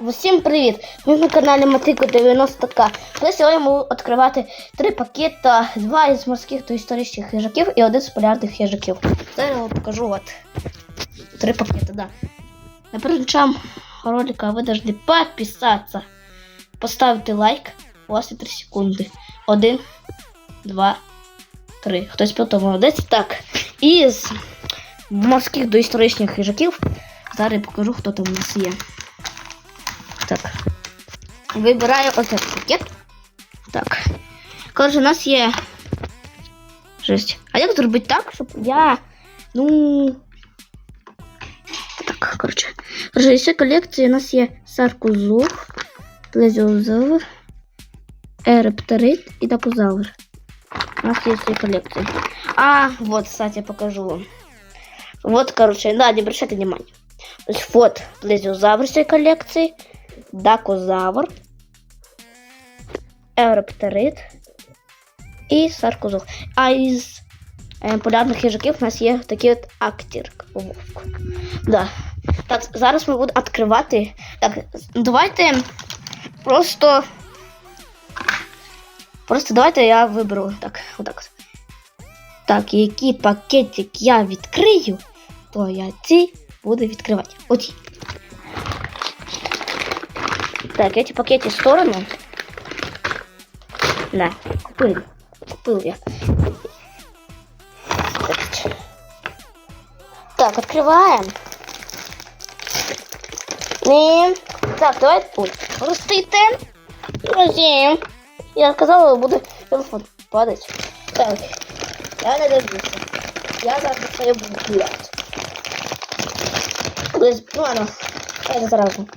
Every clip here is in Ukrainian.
Усім привіт! Ви на каналі Мотико 90К. Ми сьогодні будемо відкривати три пакета, два із морських та історичних хижаків і один з полярних хижаків. Зараз я вам покажу от три пакети, да. На першим ролика ви должны підписатися, поставити лайк, у вас є 3 секунди. Один, два, три. Хтось п'ятий молодець. Так. Із морських до історичних хижаків. Зараз я покажу, хто там у нас є. Так. Вибираю оцей пакет. Так. Коротше, у нас є. Жесть. А як зробити так, щоб я. Ну. Так, коротше. Коротше, із цієї колекції у нас є саркозух, плезіозавр, ерептерит і дакозавр. У нас есть три коллекции. А, вот, кстати, покажу вам. Вот, короче, да, не обращайте внимания. То есть вот плезиозавр всей коллекции, Дакозавр, ероптерит і саркозух. А із е, полярних їжаків у нас є такий от актір вовк. Да. Так, зараз ми будемо відкривати. Так, давайте просто. Просто давайте я виберу так, отак. от. Так, який пакетик я відкрию, то я ці буду відкривати. Оці. Так, эти пакеты в сторону. Да, купил. Купил я. Так, открываем. И... Так, давай... Ой, простите. Друзья. Я сказала, буду телефон падать. Так, я дождуся. Я зараз це буду гуляти. Ну ладно, это сразу.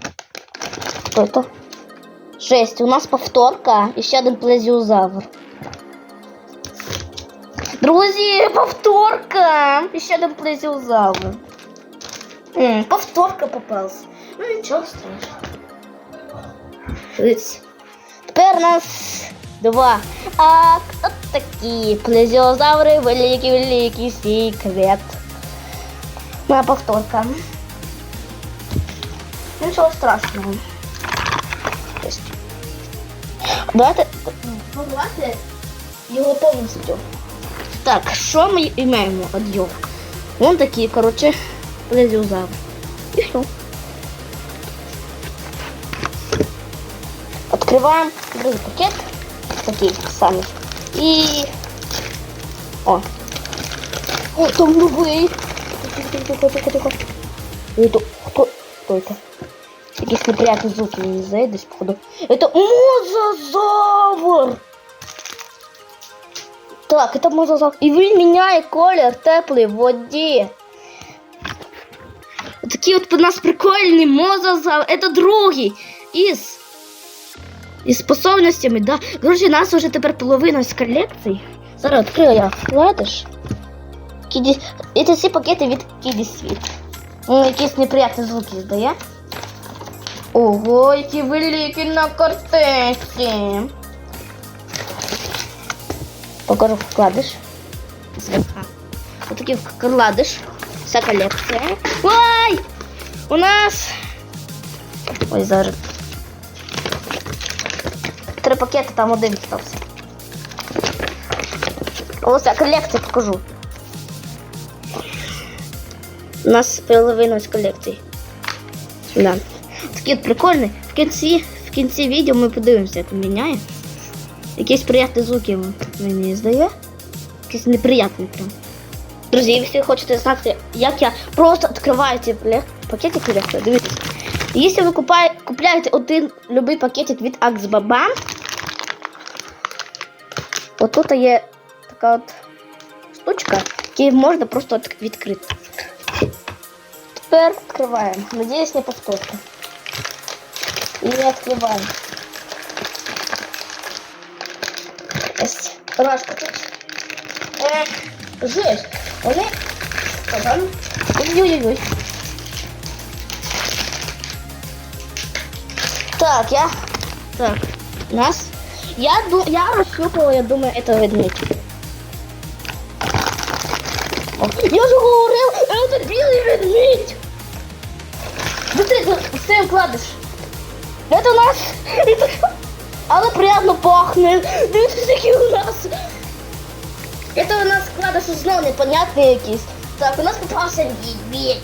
Что это? Жесть, у нас повторка. Еще один плезіозавр. Друзі, повторка! Еще один плезіозавр. М, повторка попалась. Ну нічого страшного. Ось. Тепер у нас два. А от такі плезіозаври, великий-великий секрет. Моя повторка. Нічого страшного. Давайте порвати його повністю. Так, що ми маємо від його? Вон такі, коротше, плезіозавр. І все. Открываем другой пакет. Такий самий. І... О. О, там новий. Тихо, тихо, тихо. Это кто? Кто это? Якісь неприятні звуки не заедусь, походу. Это мозазавр! Так, это мозазавр. І він міняє колір теплий в воді. Такий от у нас прикольний мозазавр. Это другий із із способностями, да. Короче, у нас уже тепер половина з колекцій. Зараз відкрию я вкладиш. Кіді... Це всі пакети від Кіді Світ. Ну, якісь неприятні звуки здає. Ого, які великі на картинці. Покажу вкладиш. Зверха. Ось такий вкладиш. Вся колекція. Ой! У нас. Ой, зараз. Три пакети, там один стався. Ось я колекцію покажу. У нас половина з колекції. Да. Такий прикольний. В кінці, в кінці відео ми подивимося, як він міняє. Якісь приємні звуки мені здає. Якісь неприятні прям. Друзі, якщо ви хочете знати, як я просто відкриваю ці пакетики легко, дивіться. Якщо ви купає, купляєте один любий пакетик від Axbaba, от тут є така от штучка, яку можна просто відкрити. Тепер відкриваємо. Надіюсь, не повторка. І відкриваємо. Ось, рашка тут. Е, жесть. Вони... Погано. Ой-ой-ой. Так, я... Так, нас... Я, ду... я расщупала, я думаю, это ведмедь. О, Я же говорил, это белый ведмедь! Быстрее, быстрее вкладыш. Это у нас... Але приятно пахне. Дивіться, який у нас. Это у нас клада, що знову непонятний якийсь. Так, у нас попався відмідь.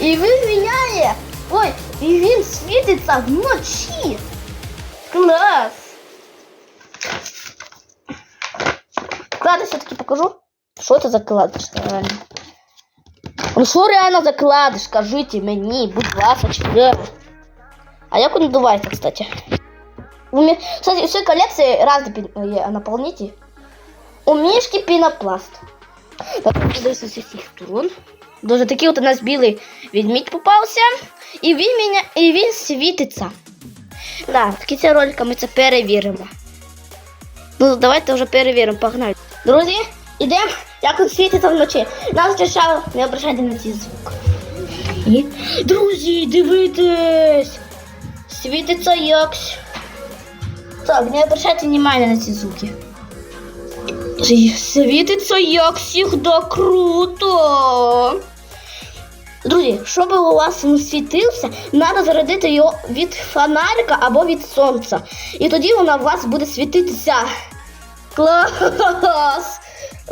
І він міняє. Ой, і він світиться вночі. Клас. Клада все-таки покажу. Що це за кладочка реально? Ну що реально за кладиш? Скажіть мені, будь ласка. А як він надувається, кстати? У меня, кстати, у всей коллекции разные пен- э. У Мишки пенопласт. Подивися з сторон. Дуже такий от у нас білий відмідь попався. І він, мене, і він світиться. Да, в кінці ролика ми це перевіримо. Ну, давайте вже перевіримо, погнали. Друзі, ідемо, як він світиться вночі. Нам спочатку не обращайте на цей звук. І... Друзі, дивитесь! Світиться якось. Так, не обращайте внимания на ці звуки. Світиться як завжди круто. Друзі, щоб у вас він світився, треба зарядити його від фонарика або від сонця. І тоді воно у вас буде світитися. Клас!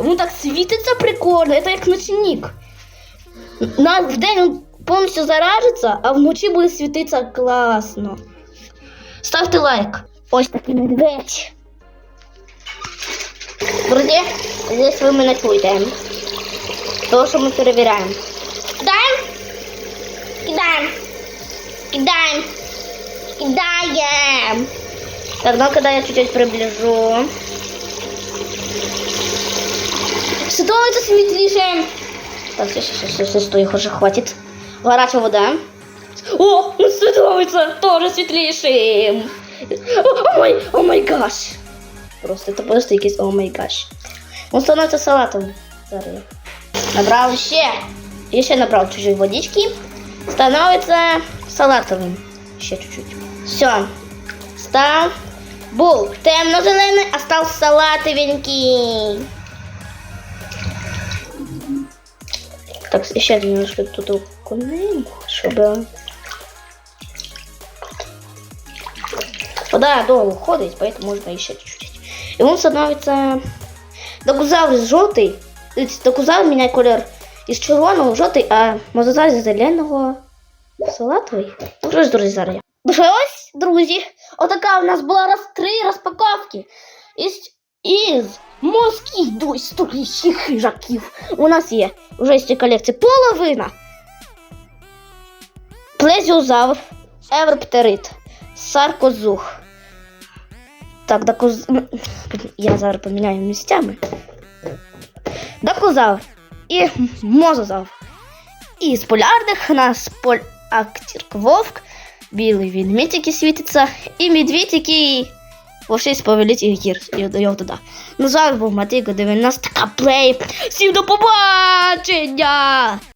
Він так світиться прикольно, це як ночник. На, в день він повністю заражиться, а вночі буде світитися класно. Ставте лайк. Ось такий медведь. Друзі, здесь ви мене чуєте. То, що ми перевіряємо. Кидаємо. Кидаємо. Кидаємо. Кидаємо. Так, ну когда я чуть-чуть приближу. Становится светлейшим. Так, все, все, все, все, стой, уже хватит. Горячая вода. О, он становится тоже светлейшим. О о май гаш. Просто это просто якийсь о май гаш. Он становится салатом. Зараз я Набрал ще. І ще набрав чуть-чуть водички. Становится салатовым. Ще чуть-чуть. Все. Став. Був темно-зелений, а став салатовенький. Так, ще немножко тут окунемо, щоб... Вода долго ходить, поэтому можно еще чуть-чуть. И он становится... Докузавр желтый. Докузавр меняет колер из червоного жовтий, а мозазар з зеленого салатовий. Ну що ж, друзі, зараз я. Ось, друзі, отака у нас була роз, три розпаковки із, із морських до історичних хижаків. У нас є вже з цієї колекції половина. Плезіозавр, Европтерит, Саркозух. Так, докуз... Я зараз поміняю місцями. Докузавр і мозазавр. І з полярних нас поль... актірк вовк, ведмідь, який світиться, і медведь, який вовший з повелитель гір. І його туди. Ну, зараз був Матико 90 плей. Всім до побачення!